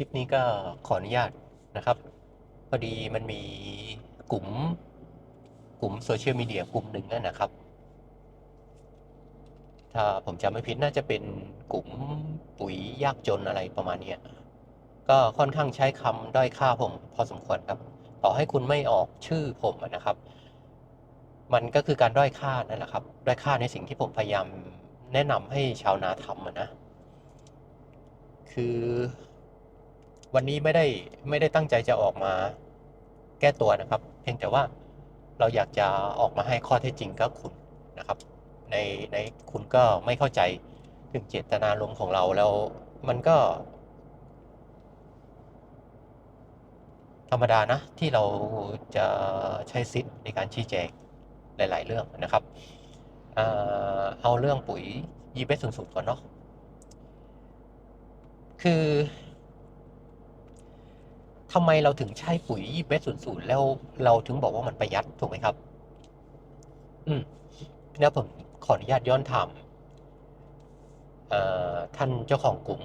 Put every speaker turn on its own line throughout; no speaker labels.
ลิปนี้ก็ขออนุญาตนะครับ พอดีมันมีกลุ่ม กลุ่มโซเชียลมีเดียกลุ่มหนึ่งนั่นนะครับ ถ้าผมจำไม่ผิดน่าจะเป็นกลุ่มปุ๋ยยากจนอะไรประมาณนี้ก็ค่อนข้างใช้คำด้อยค่าผมพอสมควรครับ ต่อให้คุณไม่ออกชื่อผมนะครับ มันก็คือการด้อยค่านั่นแหละครับ ด้อยค่าในสิ่งที่ผมพยายามแนะนำให้ชาวนาทำนะคือ วันนี้ไม่ได้ไม่ได้ตั้งใจจะออกมาแก้ตัวนะครับ เพียงแต่ว่าเราอยากจะออกมาให้ข้อเท็จจริงกับคุณนะครับ ในในคุณก็ไม่เข้าใจถึงเจตนารมณ์ของเราแล้วมันก็ ธรรมดานะที่เราจะใช้สิทธิ์ในการชี้แจงหลาย ๆ เรื่องนะครับเอาเรื่องปุ๋ยยีเบสสูงสุดก่อนเนาะคือ ทำไมเราถึงใช้ปุ๋ยยีเบสศูนย์แล้วเราถึงบอกว่ามันประหยัดถูกไหมครับ อืมแล้วผมขออนุญาตย้อนถามเอ่อท่านเจ้าของกลุ่ม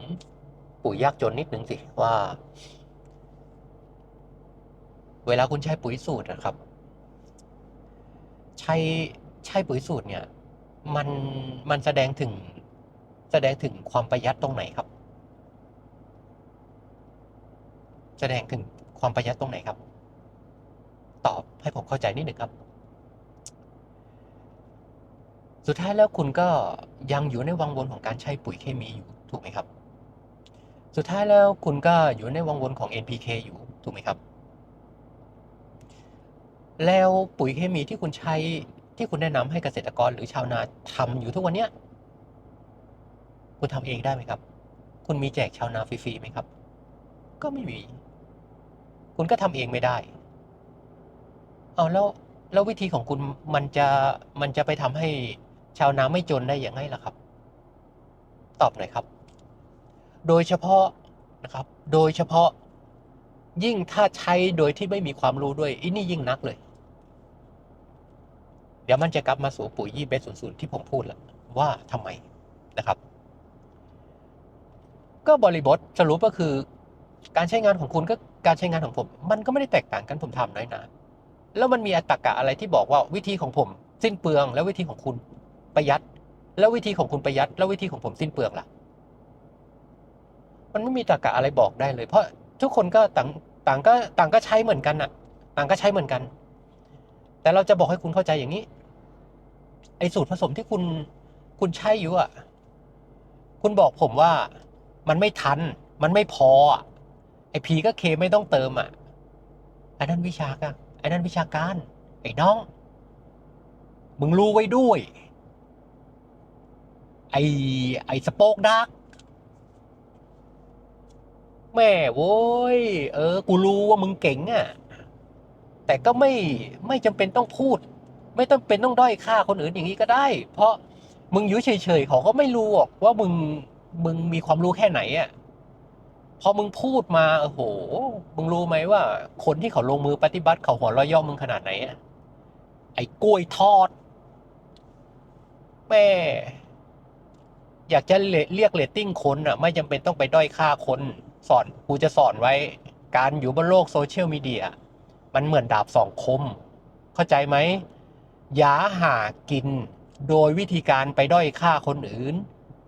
ปุ๋ยยากจนนิดนึงสิว่า เวลาคุณใช้ปุ๋ยสูตรนะครับ ใช้ใช้ปุ๋ยสูตรเนี่ย มันมันแสดงถึงแสดงถึงความประหยัดตรงไหนครับ แสดงถึงความประหยัดตรงไหนครับ ตอบให้ผมเข้าใจนิดหนึ่งครับ สุดท้ายแล้วคุณก็ยังอยู่ในวังวนของการใช้ปุ๋ยเคมีอยู่ถูกไหมครับ สุดท้ายแล้วคุณก็อยู่ในวังวนของ NPK อยู่ถูกไหมครับ แล้วปุ๋ยเคมีที่คุณใช้ที่คุณแนะนำให้เกษตรกรหรือชาวนาทำอยู่ทุกวันเนี้ยคุณทำเองได้ไหมครับ คุณมีแจกชาวนาฟรีๆไหมครับ ก็ไม่มี คุณก็ทำเองไม่ได้ เอาแล้วแล้ววิธีของคุณมันจะมันจะไปทำให้ชาวนาไม่จนได้อย่างไรล่ะครับ ตอบหน่อยครับ โดยเฉพาะนะครับ โดยเฉพาะยิ่งถ้าใช้โดยที่ไม่มีความรู้ด้วยอันนี่ยิ่งนักเลย เดี๋ยวมันจะกลับมาสู่ปุ๋ยยี่เบสศูนย์ที่ผมพูดแล้วว่าทำไมนะครับ ก็บริบทสรุปก็คือ การใช้งานของคุณก็การใช้งานของผม มันก็ไม่ได้แตกต่างกันผมทำน้อยนะแล้วมันมีอัตกะอะไรที่บอกว่าวิธีของผม สิ้นเปลือง แล้ววิธีของคุณประหยัด แล้ววิธีของคุณประหยัด แล้ววิธีของผมสิ้นเปลืองล่ะ มันไม่มีตรรกะอะไรบอกได้เลย เพราะทุกคนก็ต่างต่างก็ต่างก็ใช้เหมือนกันน่ะ ต่างก็ใช้เหมือนกัน แต่เราจะบอกให้คุณเข้าใจอย่างนี้ ไอ้สูตรผสมที่คุณคุณใช้อยู่อะ คุณบอกผมว่ามันไม่ทัน มันไม่พออะ ไอ้พีก็เคไม่ต้องเติมอะไอ้นั่นวิชาการไอ้นั่นวิชาการ ไอ้น้อง มึงรู้ไว้ด้วย ไอ้ไอ้สโปกดัก แม่โว้ย เออ กูรู้ว่ามึงเก่งอะ่ะ แต่ก็ไม่ไม่จำเป็นต้องพูด ไม่ต้องเป็นต้องด้อยค่าคนอื่นอย่างนี้ก็ได้ เพราะมึงยู่เฉยๆเขาก็ไม่รู้หรอกว่ามึงมึงมีความรู้แค่ไหนอะ่ะ พอมึงพูดมาโอ้โห มึงรู้ไหมว่า คนที่เขาลงมือปฏิบัติเขาหัวเร้อยย่อมึงขนาดไหนอะ่ะไอ้กล้วยทอด แม่ อยากจะเรียกเรตติ้งคนอะไม่จำเป็นต้องไปด้อยค่าคน สอนกูจะสอนไว้ การอยู่บนโลกโซเชียลมีเดีย มันเหมือนดาบสองคม เข้าใจไหมอย่าหากินโดยวิธีการไปด้อยค่าคนอื่น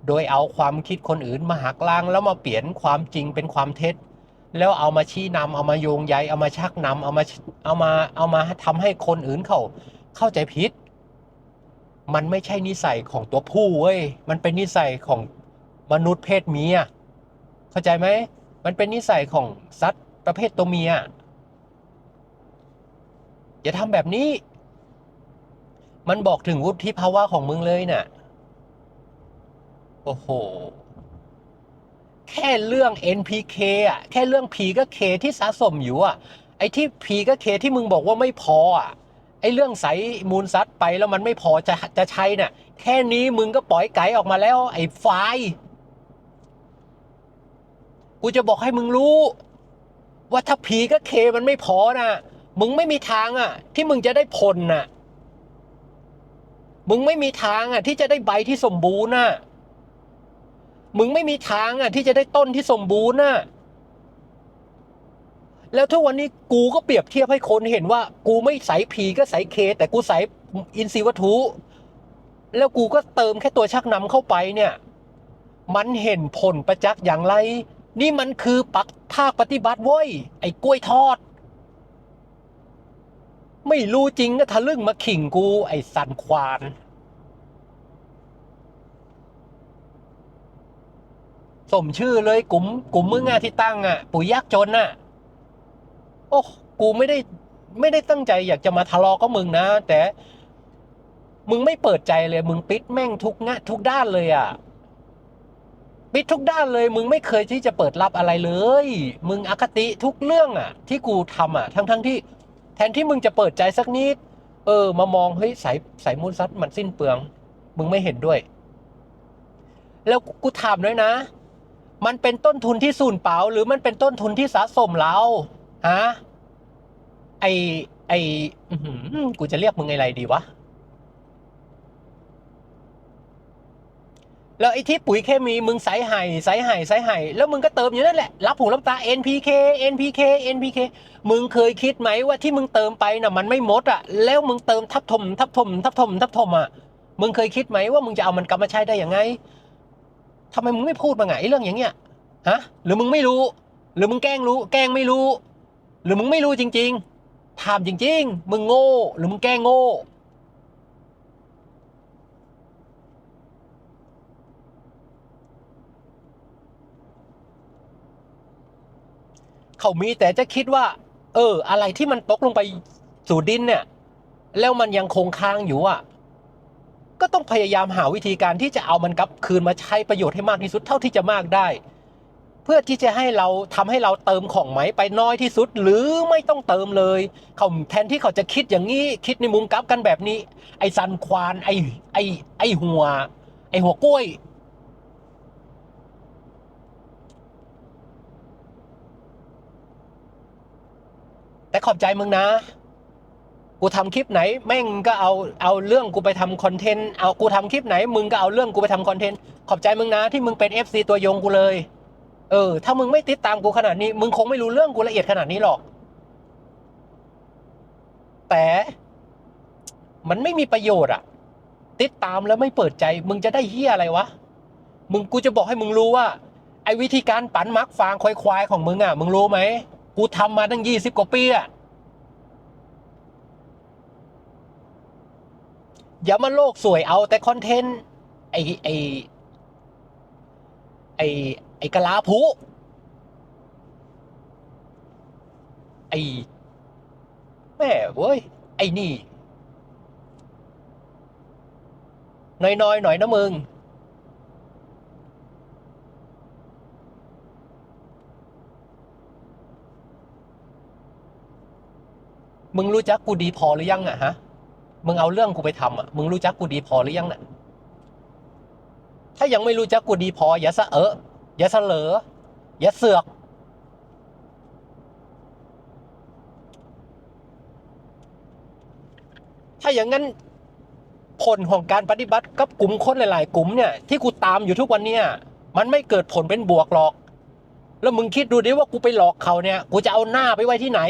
โดยเอาความคิดคนอื่นมาหักล้างแล้วมาเปลี่ยนความจริงเป็นความเท็จ แล้วเอามาชี้นำเอามาโยงใยเอามาชักนำเอามาเอามาเอามาทำให้คนอื่นเขาเข้าใจผิด มันไม่ใช่นิสัยของตัวผู้เว้ยมันเป็นนิสัยของมนุษย์เพศเมียเข้าใจไหมมันเป็นนิสัยของสัตว์ประเภทตัวเมียอย่าทำแบบนี้ มันบอกถึงวุฒิภาวะของมึงเลยน่ะ โอ้โห แค่เรื่อง NPK อะ แค่เรื่อง P ก็ K ที่สะสมอยู่อะ ไอ้ที่ P ก็ K ที่มึงบอกว่าไม่พออะ ไอ้เรื่องใสมูลซัดไปแล้วมันไม่พอจะจะใช้น่ะ แค่นี้มึงก็ปล่อยไก่ออกมาแล้ว ไอ้ไฟกูจะบอกให้มึงรู้ ว่าถ้าผีก็เคมันไม่พอนะมึงไม่มีทางอะ ที่มึงจะได้ผลน่ะ มึงไม่มีทางอะ ที่จะได้ใบที่สมบูรณ์น่ะ มึงไม่มีทางอะที่จะได้ต้นที่สมบูรณ์น่ะแล้วทุกวันนี้กูก็เปรียบเทียบให้คนเห็นว่า กูไม่ใส่พีก็ใส่เค แต่กูใส่อินทรีย์วัตถุ แล้วกูก็เติมแค่ตัวชักนำเข้าไปเนี่ย มันเห็นผลประจักษ์อย่างไร นี่มันคือปักภาคปฏิบัติเว้ยไอ้กล้วยทอด ไม่รู้จริงก็ทะลึ่งมาขิงกูไอ้สันควาน สมชื่อเลยกลุ่มกลุ่มมึงอะที่ตั้งอะปุ๋ยยากจนอะโอ้กูไม่ได้ไม่ได้ตั้งใจอยากจะมาทะเลาะกับมึงนะ แต่ มึงไม่เปิดใจเลย มึงปิดแม่งทุกงะทุกด้านเลยอะปิดทุกด้านเลย มึงไม่เคยที่จะเปิดรับอะไรเลย มึงอคติทุกเรื่องอะที่กูทำอะทั้งทั้งที่ แทนที่มึงจะเปิดใจสักนิด เออ มามองเฮ้ยสายสายมูลซัดมันสิ้นเปลือง มึงไม่เห็นด้วย แล้วกูถามด้วยนะ มันเป็นต้นทุนที่สูญเปล่าหรือมันเป็นต้นทุนที่สะสมเราฮะไอไอกูจะเรียกมึงไงไรดีวะแล้วไอ้ที่ปุ๋ยเคมีมึงใส่ไห่ใส่ไห่ใส่ไห่แล้วมึงก็เติมอยู่นั่นแหละ รับหูรับตา NPK NPK NPK มึงเคยคิดไหมว่าที่มึงเติมไปน่ะมันไม่หมดอะแล้วมึงเติมทับถมทับถมทับถมทับถมอะมึงเคยคิดไหมว่ามึงจะเอามันกลับมาใช้ได้ยังไง ทำไมมึงไม่พูดมาไงไอเรื่องอย่างเงี้ยฮะหรือมึงไม่รู้ หรือมึงแกล้งรู้ แกล้งไม่รู้ หรือมึงไม่รู้จริง ๆถามจริง ๆ มึงโง่หรือมึงแกล้งโง่เขามีแต่จะคิดว่า เออ อะไรที่มันตกลงไปสู่ดินเนี่ย แล้วมันยังคงค้างอยู่อะ ก็ต้องพยายามหาวิธีการที่จะเอามันกลับคืนมาใช้ประโยชน์ให้มากที่สุดเท่าที่จะมากได้ เพื่อที่จะให้เราทำให้เราเติมของไหมไปน้อยที่สุด หรือไม่ต้องเติมเลยเขาแทนที่เขาจะคิดอย่างนี้คิดในมุมกลับกันแบบนี้ ไอ้ซันควานไอ้ไอ้ไอ้หัว ไอ้หัวกล้วยแต่ขอบใจมึงนะ กูทำคลิปไหนแม่งก็เอาเอาเรื่องกูไปทำคอนเทนต์เอากูทำคลิปไหนมึงก็เอาเรื่องกูไปทำคอนเทนต์ขอบใจมึงนะที่มึงเป็น FC ตัวยงกูเลย เออ ถ้ามึงไม่ติดตามกูขนาดนี้ มึงคงไม่รู้เรื่องกูละเอียดขนาดนี้หรอก แต่มันไม่มีประโยชน์อะติดตามแล้วไม่เปิดใจ มึงจะได้เฮียอะไรวะมึงกูจะบอกให้มึงรู้ว่า ไอ้วิธีการปั่นมักฟางควายๆของมึงอะมึงรู้ไหมกูทำมาตั้งยี่สิบกว่าปีอะ อย่ามาโลกสวยเอาแต่คอนเทนต์ไอไอไอไอกะลาภุไอแม่เว้ย ไอนี่ น้อยๆ หน่อยนะมึง มึงรู้จักกูดีพอหรือยังอะฮะ มึงเอาเรื่องกูไปทำอะมึงรู้จักกูดีพอหรือยังน่ะ ถ้ายังไม่รู้จักกูดีพอ อย่าสะเอะอย่าเสลอ อย่าเสือก ถ้าอย่างนั้นผลของการปฏิบัติกับกลุ่มคนหลาย ๆ กลุ่มเนี่ยที่กูตามอยู่ทุกวันเนี่ย มันไม่เกิดผลเป็นบวกหรอก แล้วมึงคิดดูดิว่ากูไปหลอกเขาเนี่ย กูจะเอาหน้าไปไว้ที่ไหน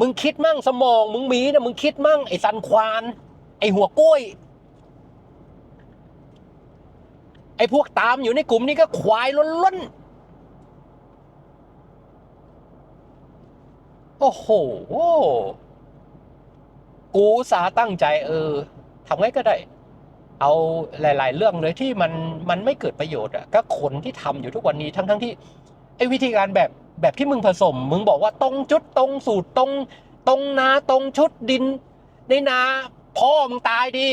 มึงคิดมั่งสมอง มึงมีนะมึงคิดมั่งไอ้สันควาน ไอ้หัวกล้วย ไอ้พวกตามอยู่ในกลุ่มนี้ก็ควายล้นๆ โอ้โห กูสาตั้งใจ เออทำไงก็ได้ เอาหลาย ๆ เรื่องเลยที่มันมันไม่เกิดประโยชน์อะก็คนที่ทำอยู่ทุกวันนี้ทั้งทั้งที่ไอ้วิธีการแบบ แบบที่มึงผสม มึงบอกว่าตรงจุดตรงสูตรตรงตรงนาตรงชุดดินในนาพ่อมึงตายดี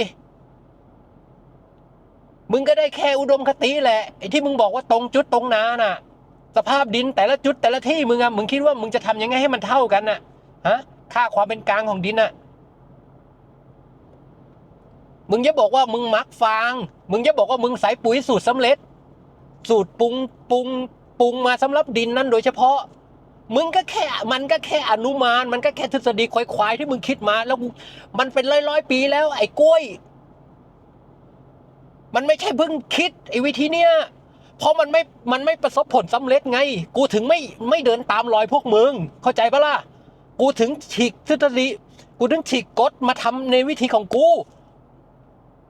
มึงก็ได้แค่อุดมคติแหละไอ้ที่มึงบอกว่าตรงจุดตรงนาน่ะ สภาพดินแต่ละจุดแต่ละที่มึงอะมึงคิดว่ามึงจะทำยังไงให้มันเท่ากันน่ะฮะค่าความเป็นกลางของดินน่ะมึงจะบอกว่ามึงมักฟาง มึงจะบอกว่ามึงใส่ปุ๋ยสูตรสำเร็จ สูตรปรุงปรุง ปรุงมาสำหรับดินนั้นโดยเฉพาะ มึงก็แค่ มันก็แค่อนุมาน มันก็แค่ทฤษฎีควายๆที่มึงคิดมา แล้วมันเป็นร้อยร้อยปีแล้ว ไอ้กล้วย มันไม่ใช่เพิ่งคิดไอ้วิธีเนี้ยเพราะมันไม่ มันไม่ประสบผลสำเร็จไง กูถึงไม่ไม่เดินตามรอยพวกมึง เข้าใจปะล่ะ กูถึงฉีกทฤษฎี กูถึงฉีกกฎมาทำในวิธีของกู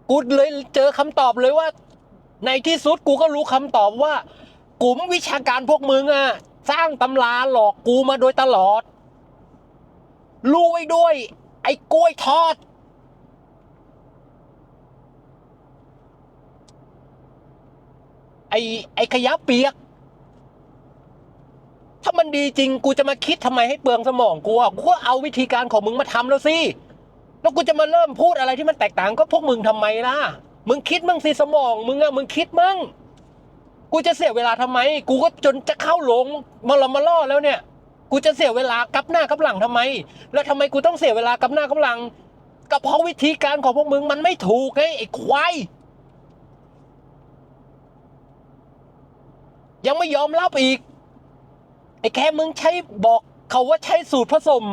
กูเลยเจอคำตอบเลยว่า ในที่สุดกูก็รู้คำตอบว่า กลุ่มวิชาการพวกมึงอะสร้างตำราหลอกกูมาโดยตลอด รู้ไว้ด้วย ไอ้กล้วยทอด ไอ้ไอ้ขยะเปียก ถ้ามันดีจริงกูจะมาคิดทำไมให้เปลืองสมองกูอะกูก็เอาวิธีการของมึงมาทำแล้วสิ แล้วกูจะมาเริ่มพูดอะไรที่มันแตกต่างก็พวกมึงทำไมล่ะ มึงคิดมึงสิสมอง มึงอะมึงคิดมึง กูจะเสียเวลาทำไม กูก็จนจะเข้าหลงมาลมาล่อแล้วเนี่ย กูจะเสียเวลากับหน้ากับหลังทำไม แล้วทำไมกูต้องเสียเวลากับหน้ากับหลังก็เพราะวิธีการของพวกมึงมันไม่ถูกไงไอ้ควายยังไม่ยอมรับอีก ไอ้แค่มึงใช้บอกเขาว่าใช้สูตรผสม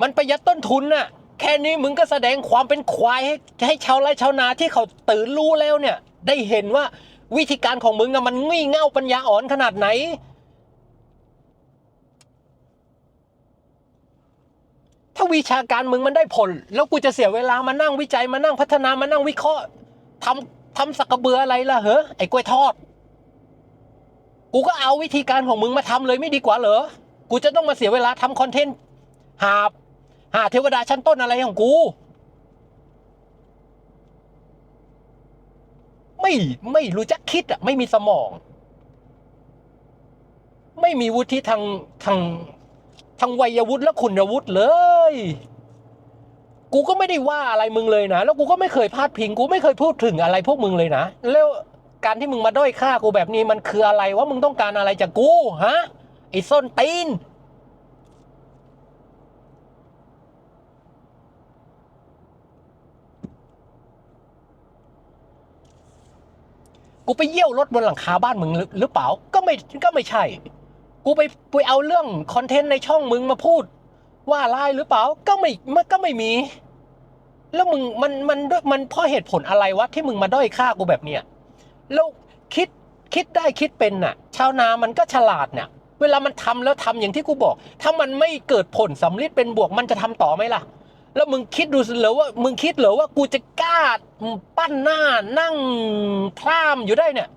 มันประหยัดต้นทุนน่ะ แค่นี้มึงก็แสดงความเป็นควายให้ให้ชาวไร่ชาวนาที่เขาตื่นรู้แล้วเนี่ย ได้เห็นว่า วิธีการของมึงอะมันงี่เง่าปัญญาอ่อนขนาดไหน ถ้าวิชาการมึงมันได้ผล แล้วกูจะเสียเวลามานั่งวิจัยมานั่งพัฒนามานั่งวิเคราะห์ทำทำสักกระเบืออะไรล่ะเหรอไอ้กล้วยทอด กูก็เอาวิธีการของมึงมาทำเลยไม่ดีกว่าเหรอกูจะต้องมาเสียเวลาทำคอนเทนต์หาบหาเทวดาชั้นต้นอะไรของกู ไม่ไม่รู้จักคิดอะไม่มีสมอง ไม่มีวุฒิทางทางทางวัยวุฒิและคุณวุฒิเลย กูก็ไม่ได้ว่าอะไรมึงเลยนะ แล้วกูก็ไม่เคยพาดพิง กูไม่เคยพูดถึงอะไรพวกมึงเลยนะ แล้วการที่มึงมาด้อยค่ากูแบบนี้มันคืออะไรว่ามึงต้องการอะไรจากกูฮะไอ้ส้นตีน กูไปเยี่ยวรถบนหลังคาบ้านมึงหรือเปล่าก็ไม่ก็ไม่ใช่ กูไปไปเอาเรื่องคอนเทนต์ในช่องมึงมาพูด ว่าไล่หรือเปล่าก็ไม่มันก็ไม่มี แล้วมึงมันมันด้วยมันเพราะเหตุผลอะไรวะที่มึงมาด้อยค่ากูแบบเนี้ยแล้วคิดคิดได้คิดเป็นน่ะ ชาวนามันก็ฉลาดเนี่ยเวลามันทำแล้วทำอย่างที่กูบอก ถ้ามันไม่เกิดผลสำลิดเป็นบวกมันจะทำต่อไหมล่ะ แล้วมึงคิดดูสิเหรอว่ามึงคิดเหรอว่ากูจะกล้าปั้นหน้านั่งพร่ามอยู่ได้เนี่ย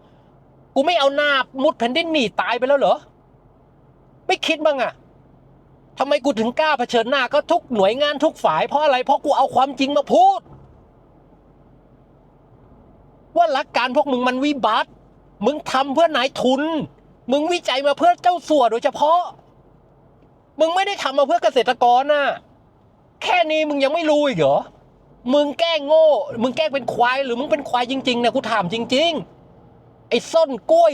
กูไม่เอาหน้ามุดแผ่นดินหนีตายไปแล้วเหรอ ไม่คิดบ้างอะทำไมกูถึงกล้าเผชิญหน้าก็ทุกหน่วยงานทุกฝ่ายเพราะอะไร เพราะกูเอาความจริงมาพูด ว่าหลักการพวกมึงมันวิบัติ มึงทำเพื่อนายทุน มึงวิจัยมาเพื่อเจ้าสัวโดยเฉพาะ มึงไม่ได้ทำมาเพื่อเกษตรกรน่ะ แค่นี้มึงยังไม่รู้อีกเหรอ มึงแกล้งโง่ มึงแกล้งเป็นควายหรือมึงเป็นควายจริงๆเนี่ยกูถามจริง ๆ ไอ้ส้นกล้วย